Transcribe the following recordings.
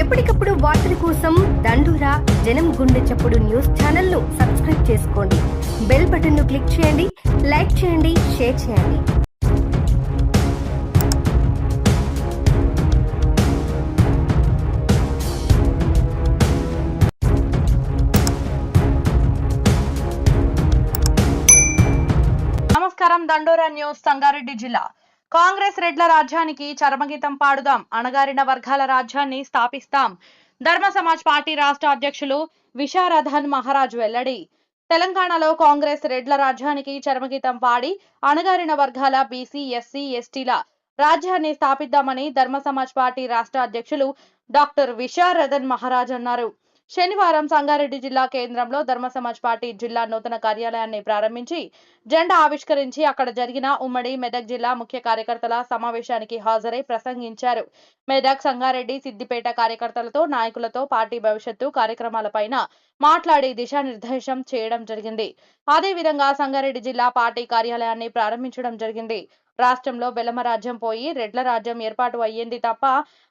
ఎప్పటికప్పుడు వార్తల కోసం దండూరా జనం గుండె చప్పుడు న్యూస్ ఛానల్ను సబ్స్క్రైబ్ చేసుకోండి. బెల్ బటన్ను క్లిక్ చేయండి లైక్ చేయండి షేర్ చేయండి. నమస్కారం దండోరా న్యూస్ సంగారెడ్డి జిల్లా. కాంగ్రెస్ రెడ్ల రాజ్యానికి చరమగీతం పాడుదాం. అణగారిన వర్గాల రాజ్యాన్ని స్థాపిస్తాం. ధర్మ సమాజ్ పార్టీ రాష్ట్ర అధ్యక్షులు విశారధన్ మహారాజ్ వెల్లడి. తెలంగాణలో కాంగ్రెస్ రెడ్ల రాజ్యానికి చరమగీతం పాడి అణగారిన వర్గాల బీసీ ఎస్సీ ఎస్టీల రాజ్యాన్ని స్థాపిద్దామని ధర్మ సమాజ్ పార్టీ రాష్ట్ర అధ్యక్షులు డాక్టర్ విశారథన్ మహారాజ్ అన్నారు. శనివారం సంగారెడ్డి జిల్లా కేంద్రంలో ధర్మ సమాజ్ పార్టీ జిల్లా నూతన కార్యాలయాన్ని ప్రారంభించి జెండా ఆవిష్కరించి అక్కడ జరిగిన ఉమ్మడి మెదక్ జిల్లా ముఖ్య కార్యకర్తల సమావేశానికి హాజరై ప్రసంగించారు. మెదక్ సంగారెడ్డి సిద్దిపేట కార్యకర్తలతో నాయకులతో పార్టీ భవిష్యత్తు కార్యక్రమాలపైన మాట్లాడి దిశానిర్దేశం చేయడం జరిగింది. అదేవిధంగా సంగారెడ్డి జిల్లా పార్టీ కార్యాలయాన్ని ప్రారంభించడం జరిగింది. రాష్ట్రంలో బెలమ రాజ్యం పోయి రెడ్ల రాజ్యం ఏర్పాటు అయ్యింది తప్ప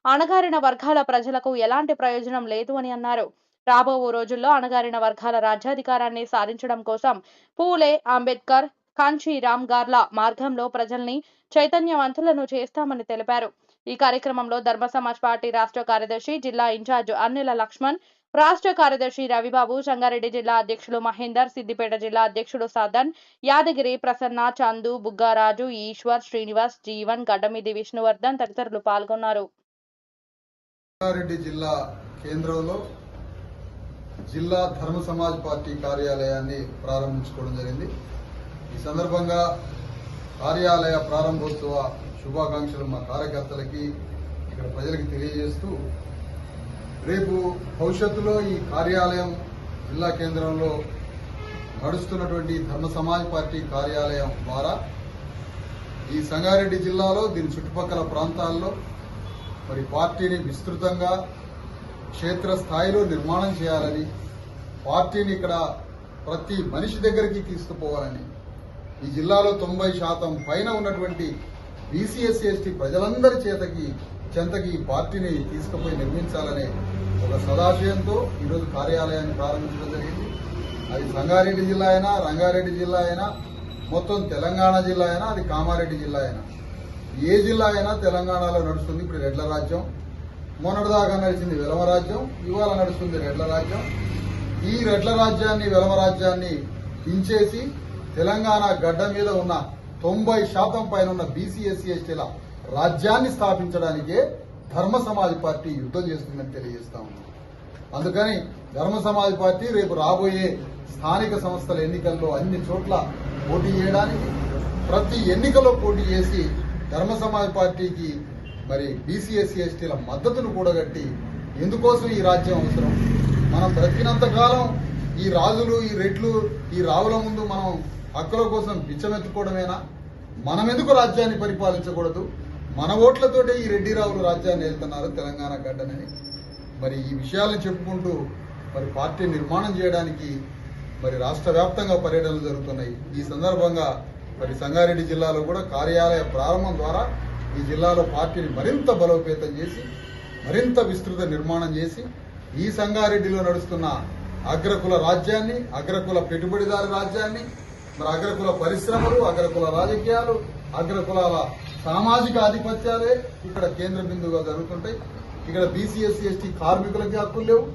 అణగారిన వర్గాల ప్రజలకు ఎలాంటి ప్రయోజనం లేదు అని అన్నారు. రాబో రోజుల్లో అణగారిన వర్గాల రాజ్యాధికారాన్ని సాధించడం కోసం పూలే అంబేద్కర్ కాంచీరామ్ గార్ల మార్గంలో ప్రజల్ని చైతన్యవంతులను చేస్తామని తెలిపారు. ఈ కార్యక్రమంలో ధర్మ సమాజ్ పార్టీ రాష్ట్ర కార్యదర్శి జిల్లా ఇన్ఛార్జ్ అన్నిల లక్ష్మణ్ రాష్ట్ర కార్యదర్శి రవిబాబు సంగారెడ్డి జిల్లా అధ్యక్షులు మహేందర్ సిద్దిపేట జిల్లా అధ్యక్షుడు సదన్ యాదగిరి ప్రసన్న చందు బుగ్గారాజు ఈశ్వర్ శ్రీనివాస్ జీవన్ గడ్డమిది విష్ణువర్ధన్ తదితరులు పాల్గొన్నారు. జిల్లా కేంద్రంలో జిల్లా ధర్మ సమాజ్ పార్టీ కార్యాలయాన్ని ప్రారంభించుకోవడం జరిగింది. ఈ సందర్భంగా కార్యాలయ ప్రారంభోత్సవ శుభాకాంక్షలు మా కార్యకర్తలకి ఇక్కడ ప్రజలకి తెలియజేస్తూ రేపు భవిష్యత్తులో ఈ కార్యాలయం జిల్లా కేంద్రంలో నడుస్తున్నటువంటి ధర్మ సమాజ్ పార్టీ కార్యాలయం ద్వారా ఈ సంగారెడ్డి జిల్లాలో దీని చుట్టుపక్కల ప్రాంతాల్లో మరి పార్టీని విస్తృతంగా క్షేత్ర స్థాయిలో నిర్మాణం చేయాలని పార్టీని ఇక్కడ ప్రతి మనిషి దగ్గరికి తీసుకుపోవాలని. ఈ జిల్లాలో తొంభై శాతం పైన ఉన్నటువంటి బీసీఎస్సీ ఎస్టీ ప్రజలందరి చేతకి చెంతకి ఈ పార్టీని తీసుకుపోయి నిర్మించాలనే ఒక సదాశయంతో ఈరోజు కార్యాలయాన్ని ప్రారంభించడం జరిగింది. అది సంగారెడ్డి జిల్లా అయినా రంగారెడ్డి జిల్లా అయినా మొత్తం తెలంగాణ జిల్లా అయినా అది కామారెడ్డి జిల్లా అయినా. ఏ జిల్లా అయినా తెలంగాణలో నడుస్తుంది. ఇప్పుడు రెడ్ల రాజ్యం. మొన్నటిదాకా నడిచింది వెలమ రాజ్యం ఇవాళ నడుస్తుంది రెడ్ల రాజ్యం. ఈ రెడ్ల రాజ్యాన్ని వెలమ రాజ్యాన్ని దించేసి తెలంగాణ గడ్డ మీద ఉన్న తొంభై శాతం పైన ఉన్న బీసీ ఎస్సీ ఎస్టీల రాజ్యాన్ని స్థాపించడానికే ధర్మ సమాజ్ పార్టీ యుద్ధం చేస్తుందని తెలియజేస్తా అందుకని ధర్మ సమాజ్ పార్టీ రేపు రాబోయే స్థానిక సంస్థల ఎన్నికల్లో అన్ని చోట్ల పోటీ చేయడానికి ప్రతి ఎన్నికలో పోటీ చేసి ధర్మ సమాజ్ పార్టీకి మరి బీసీఎస్సీ ఎస్టీల మద్దతును కూడగట్టి ఎందుకోసం ఈ రాజ్యం అవసరం? మనం బ్రతికినంతకాలం ఈ రాజులు ఈ రెట్లు ఈ రావుల ముందు మనం హక్కుల కోసం బిచ్చమెత్తుకోవడమేనా? మనం ఎందుకు రాజ్యాన్ని పరిపాలించకూడదు? మన ఓట్లతోటే ఈ రెడ్డి రావులు రాజ్యాన్ని వెళ్తున్నారు తెలంగాణ గడ్డనని. మరి ఈ విషయాలను చెప్పుకుంటూ మరి పార్టీ నిర్మాణం చేయడానికి మరి రాష్ట్ర వ్యాప్తంగా పర్యటనలు జరుగుతున్నాయి. ఈ సందర్భంగా మరి సంగారెడ్డి జిల్లాలో కూడా కార్యాలయ ప్రారంభం ద్వారా ఈ జిల్లాలో పార్టీని మరింత బలోపేతం చేసి మరింత విస్తృత నిర్మాణం చేసి ఈ సంగారెడ్డిలో నడుస్తున్న అగ్రకుల రాజ్యాన్ని అగ్రకుల పెట్టుబడిదారు రాజ్యాన్ని మరి అగ్రకుల పరిశ్రమలు అగ్రకుల రాజకీయాలు అగ్రకులాల సామాజిక ఆధిపత్యాలే ఇక్కడ కేంద్ర బిందువుగా జరుగుతుంటాయి. ఇక్కడ బీసీఎస్సీ ఎస్టీ కార్మికులకి హక్కులు లేవు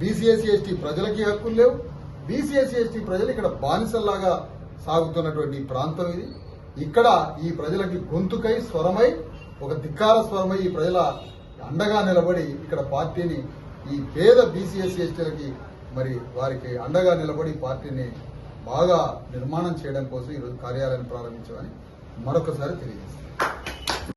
బీసీఎస్సీ ఎస్టీ ప్రజలకి హక్కులు లేవు. బీసీఎస్సీ ఎస్టీ ప్రజలు ఇక్కడ బానిసల్లాగా సాగుతున్నటువంటి ప్రాంతం ఇది. ఇక్కడ ఈ ప్రజలకి గొంతుకై స్వరమై ఒక ధిక్కార స్వరమై ఈ ప్రజల అండగా నిలబడి ఇక్కడ పార్టీని ఈ పేద బీసీఎస్సీ ఎస్టీలకి మరి వారికి అండగా నిలబడి పార్టీని బాగా నిర్మాణం చేయడం కోసం ఈరోజు కార్యాలయాన్ని ప్రారంభించామని మరొకసారి తెలియజేస్తాను